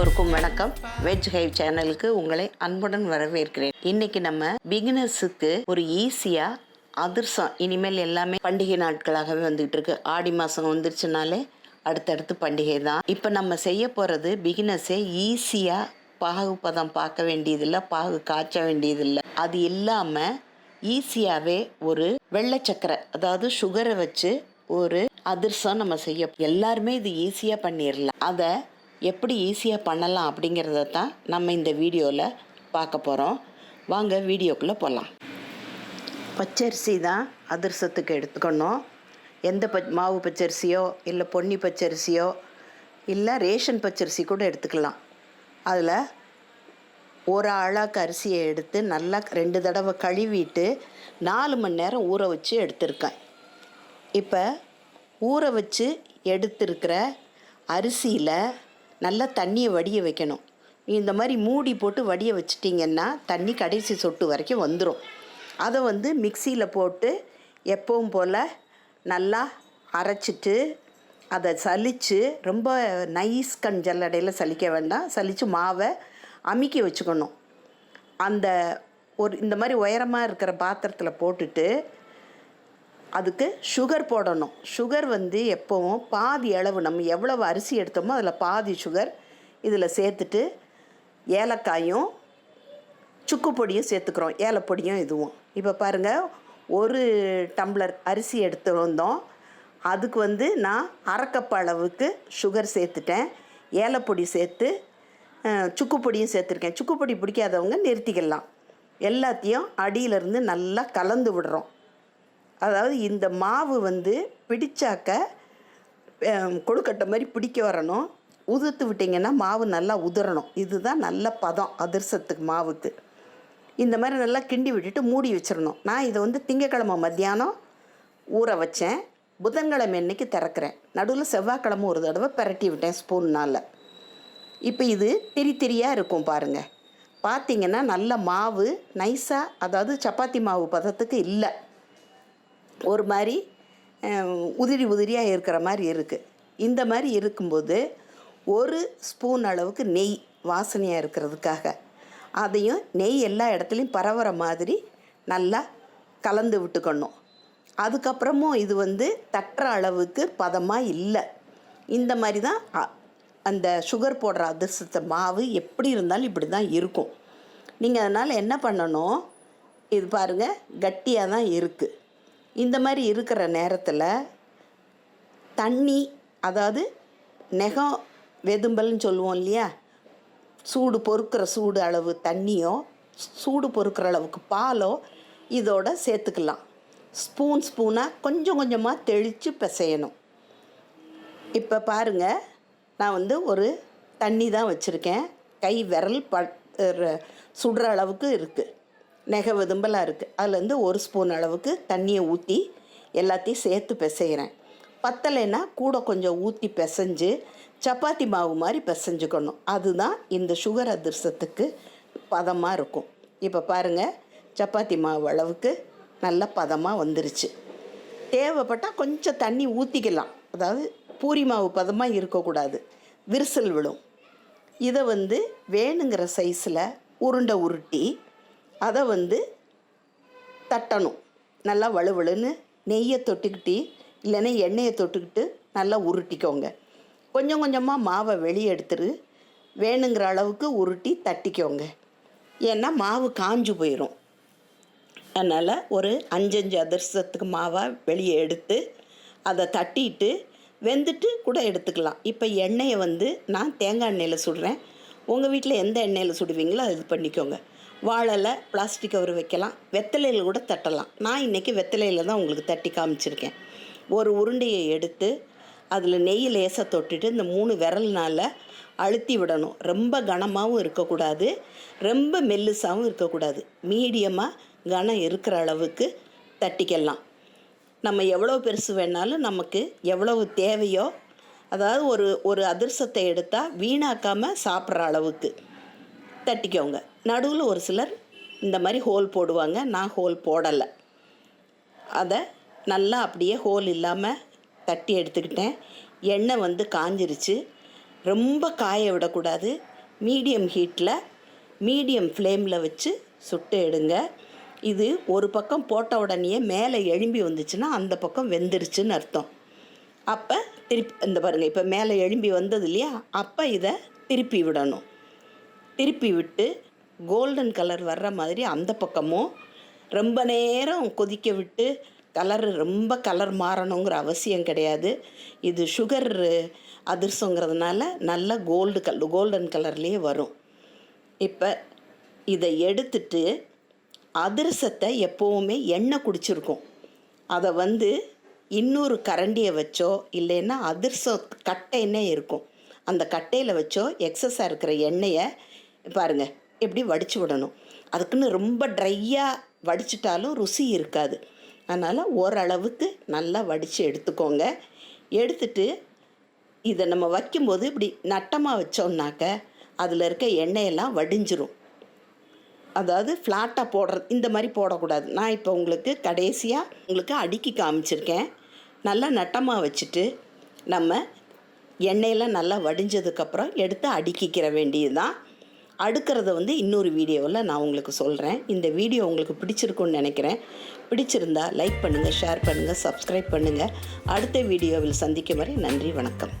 இருக்கும் வணக்கம். வெஜ் ஹைவ் சேனலுக்கு உங்களை அன்புடன் வரவேற்கிறேன். இன்னைக்கு நம்ம பிகினர்ஸுக்கு ஒரு ஈஸியா அதிர்சம் இனிமேல் எல்லாமே பண்டிகை நாட்களாகவே வந்துகிட்டு இருக்கு. ஆடி மாதம் வந்துருச்சுனாலே அடுத்தடுத்து பண்டிகை தான். இப்போ நம்ம செய்ய போகிறது பிகினர்ஸே ஈஸியாக பாகு பதம் பார்க்க வேண்டியதில்லை பாகு காய்ச்ச வேண்டியதில்லை. அது இல்லாமல் ஈஸியாகவே ஒரு வெள்ளை சக்கரை அதாவது சுகரை வச்சு ஒரு அதிர்சம் நம்ம செய்ய எல்லாருமே இது ஈஸியாக பண்ணிடலாம். அதை எப்படி ஈஸியாக பண்ணலாம் அப்படிங்கிறத தான் நம்ம இந்த வீடியோவில் பார்க்க போகிறோம் வாங்க வீடியோக்குள்ளே போகலாம் பச்சரிசி தான் அதிர்சத்துக்கு எடுத்துக்கணும். எந்த ப மாவு பச்சரிசியோ இல்லை பொன்னி பச்சரிசியோ இல்லை ரேஷன் பச்சரிசி கூட எடுத்துக்கலாம். அதில் ஒரு அழாக்கு அரிசியை எடுத்து நல்லா ரெண்டு தடவை கழுவிட்டு நாலு மணி நேரம் ஊற வச்சு எடுத்திருக்கேன். இப்போ ஊற வச்சு எடுத்திருக்கிற அரிசியில் நல்லா தண்ணியை வடிய வைக்கணும். இந்த மாதிரி மூடி போட்டு வடிய வச்சிட்டிங்கன்னா தண்ணி கடைசி சொட்டு வரைக்கும் வந்துடும் அதை வந்து மிக்சியில் போட்டு எப்பவும் போல் நல்லா அரைச்சிட்டு அதை சலித்து ரொம்ப நைஸ் கண் ஜல்லடையில் சலிக்க வேண்டாம். சலித்து மாவை அமுக்கி வச்சுக்கணும். அந்த ஒரு இந்த மாதிரி உயரமாக இருக்கிற பாத்திரத்தில் போட்டுட்டு அதுக்கு சுகர் போடணும். சுகர் வந்து எப்போவும் பாதி அளவு நம்ம எவ்வளவு அரிசி எடுத்தோமோ அதில் பாதி சுகர் இதில் சேர்த்துட்டு ஏலக்காயும் சுக்கு பொடியும் சேர்த்துக்கிறோம். ஏலப்பொடியும் இதுவும். இப்போ பாருங்கள் ஒரு டம்ளர் அரிசி எடுத்து வந்தோம் அதுக்கு வந்து நான் அரைக்கப் அளவுக்கு சுகர் சேர்த்துட்டேன். ஏலப்பொடி சேர்த்து சுக்கு பொடியும் சேர்த்துருக்கேன். சுக்கு பொடி பிடிக்காதவங்க நிறுத்திக்கலாம். எல்லாத்தையும் அடியிலேருந்து நல்லா கலந்து விடுறோம். அதாவது இந்த மாவு வந்து பிடிச்சாக்க கொழுக்கட்டை மாதிரி பிடிக்க வரணும். உதிர்த்து விட்டிங்கன்னா மாவு நல்லா உதிரணும். இதுதான் நல்ல பதம் அதிர்சத்துக்கு மாவுக்கு. இந்த மாதிரி நல்லா கிண்டி விட்டுட்டு மூடி வச்சிடணும் நான் இதை வந்து திங்கக்கிழமை மத்தியானம் ஊற வச்சேன். புதன்கிழமை இன்றைக்கி திறக்கிறேன். நடுவில் செவ்வாய்க்கிழமை ஒரு தடவை பிரட்டி விட்டேன் ஸ்பூன்னால். இப்போ இது திரி திரியாக இருக்கும் பாருங்கள் பார்த்தீங்கன்னா நல்ல மாவு நைஸாக அதாவது சப்பாத்தி மாவு பதத்துக்கு இல்லை. ஒரு மாதிரி உதிரி உதிரியாக இருக்கிற மாதிரி இருக்குது இந்த மாதிரி இருக்கும்போது ஒரு ஸ்பூன் அளவுக்கு நெய் வாசனையாக இருக்கிறதுக்காக அதையும் நெய் எல்லா இடத்துலையும் பரவுற மாதிரி நல்லா கலந்து விட்டுக்கணும். அதுக்கப்புறமும் இது வந்து தட்டுற அளவுக்கு பதமாக இல்லை. இந்த மாதிரி தான் அந்த சுகர் போடுற அதிர்சத்தை மாவு எப்படி இருந்தாலும் இப்படி தான் இருக்கும். நீங்கள் அதனால் என்ன பண்ணணும்? இது பாருங்கள் கட்டியாக தான் இருக்குது இந்த மாதிரி இருக்கிற நேரத்தில் தண்ணி அதாவது நெகம் வெதும்பல்னு சொல்லுவோம் இல்லையா? சூடு பொறுக்கிற சூடு அளவு தண்ணியோ சூடு பொறுக்கிற அளவுக்கு பாலோ இதோட சேர்த்துக்கலாம். ஸ்பூன் ஸ்பூனாக கொஞ்சம் கொஞ்சமாக தெளித்து பிசையணும். இப்போ பாருங்கள் நான் வந்து ஒரு தண்ணி தான் வச்சுருக்கேன். கை விரல் பட் சுடுற அளவுக்கு இருக்குது நெகை விதும்பலாக இருக்குது அதுலேருந்து ஒரு ஸ்பூன் அளவுக்கு தண்ணியை ஊற்றி எல்லாத்தையும் சேர்த்து பிசைகிறேன் பத்தலைன்னா கூட கொஞ்சம் ஊற்றி பிசைஞ்சு சப்பாத்தி மாவு மாதிரி பிசைஞ்சுக்கணும். அதுதான் இந்த சுகர் அதிர்சத்துக்கு பதமாக இருக்கும். இப்போ பாருங்கள் சப்பாத்தி மாவு அளவுக்கு நல்ல பதமாக வந்துருச்சு. தேவைப்பட்டால் கொஞ்சம் தண்ணி ஊற்றிக்கலாம் அதாவது பூரி மாவு பதமாக இருக்கக்கூடாது. விரிசல் விழும். இதை வந்து வேணுங்கிற சைஸில் உருண்டை உருட்டி அதை வந்து தட்டணும். நல்லா வலுவலுன்னு நெய்யை தொட்டுக்கிட்டு இல்லைன்னா எண்ணெயை தொட்டுக்கிட்டு நல்லா உருட்டிக்கோங்க. கொஞ்சம் கொஞ்சமாக மாவை வெளியே எடுத்துரு. வேணுங்கிற அளவுக்கு உருட்டி தட்டிக்கோங்க. ஏன்னா மாவு காஞ்சு போயிடும் அதனால் ஒரு அஞ்சஞ்சு அதிர்சத்துக்கு மாவாக வெளியே எடுத்து அதை தட்டிட்டு வெந்துட்டு கூட எடுத்துக்கலாம். இப்போ எண்ணெயை வந்து நான் தேங்காய் எண்ணெயில் சுடுறேன். உங்கள் வீட்டில் எந்த எண்ணெயில் சுடுவீங்களோ அது பண்ணிக்கோங்க. வாழலை பிளாஸ்டிக் கவர் வைக்கலாம். வெத்தலையில் கூட தட்டலாம். நான் இன்றைக்கி வெத்தலையில் தான் உங்களுக்கு தட்டி காமிச்சிருக்கேன். ஒரு உருண்டையை எடுத்து அதில் நெய் லேசாக தொட்டுட்டு இந்த மூணு விரல்னால் அழுத்தி விடணும். ரொம்ப கனமாகவும் இருக்கக்கூடாது. ரொம்ப மெல்லுசாகவும் இருக்கக்கூடாது. மீடியமாக கனம் இருக்கிற அளவுக்கு தட்டிக்கலாம். நம்ம எவ்வளோ பெருசு வேணாலும் நமக்கு எவ்வளவு தேவையோ அதாவது ஒரு ஒரு அதிர்சத்தை எடுத்தால் வீணாக்காமல் சாப்பிட்ற அளவுக்கு தட்டிக்கோங்க. நடுவில் ஒரு சிலர் இந்த மாதிரி ஹோல் போடுவாங்க. நான் ஹோல் போடலை. அதை நல்லா அப்படியே ஹோல் இல்லாமல் தட்டி எடுத்துக்கிட்டேன். எண்ணெய் வந்து காஞ்சிருச்சு. ரொம்ப காய விடக்கூடாது. மீடியம் ஹீட்டில் மீடியம் ஃப்ளேமில் வச்சு சுட்டு எடுங்க. இது ஒரு பக்கம் போட்ட உடனே மேலே எழும்பி வந்துச்சுன்னா அந்த பக்கம் வெந்துருச்சுன்னு அர்த்தம். அப்போ திருப்பி இந்த பாருங்கள் இப்போ மேலே எழும்பி வந்தது இல்லையா? அப்போ இதை திருப்பி விடணும். திருப்பி விட்டு கோல்டன் கலர் வர்ற மாதிரி அந்த பக்கமும் ரொம்ப நேரம் கொதிக்க விட்டு கலர் ரொம்ப கலர் மாறணுங்கிற அவசியம் கிடையாது. இது சுகர் அதிர்சங்கிறதுனால நல்லா கோல்டு கல் கோல்டன் கலர்லேயே வரும். இப்போ இதை எடுத்துட்டு அதிரசத்தை எப்போவுமே எண்ணெய் குடிச்சிருக்கும். அதை வந்து இன்னொரு கரண்டியை வச்சோ இல்லைன்னா அதிரசம் கட்டைன்னே இருக்கும். அந்த கட்டையில் வச்சோ எக்ஸஸாக இருக்கிற எண்ணெயை பாருங்கள் எப்படி வடித்து விடணும்? அதுக்குன்னு ரொம்ப ட்ரையாக வடிச்சிட்டாலும் ருசி இருக்காது. அதனால் ஓரளவுக்கு நல்லா வடித்து எடுத்துக்கோங்க. எடுத்துட்டு இதை நம்ம வைக்கும்போது இப்படி நட்டமாக வச்சோம்னாக்க அதில் இருக்க எண்ணெயெல்லாம் வடிஞ்சிரும். அதாவது ஃப்ளாட்டாக போடுறது இந்த மாதிரி போடக்கூடாது. நான் இப்போ உங்களுக்கு கடைசியாக உங்களுக்கு அடுக்கி காமிச்சிருக்கேன். நல்லா நட்டமாக வச்சுட்டு நம்ம எண்ணெயெல்லாம் நல்லா வடிஞ்சதுக்கப்புறம் எடுத்து அடுக்கிக்கிற வேண்டியது தான் அடுக்கிறத வந்து இன்னொரு வீடியோவில் நான் உங்களுக்கு சொல்கிறேன் இந்த வீடியோ உங்களுக்கு பிடிச்சிருக்குன்னு நினைக்கிறேன். பிடிச்சிருந்தா லைக் பண்ணுங்கள் ஷேர் பண்ணுங்கள் சப்ஸ்கிரைப் பண்ணுங்கள் அடுத்த வீடியோவில் சந்திக்கும் வரை நன்றி வணக்கம்.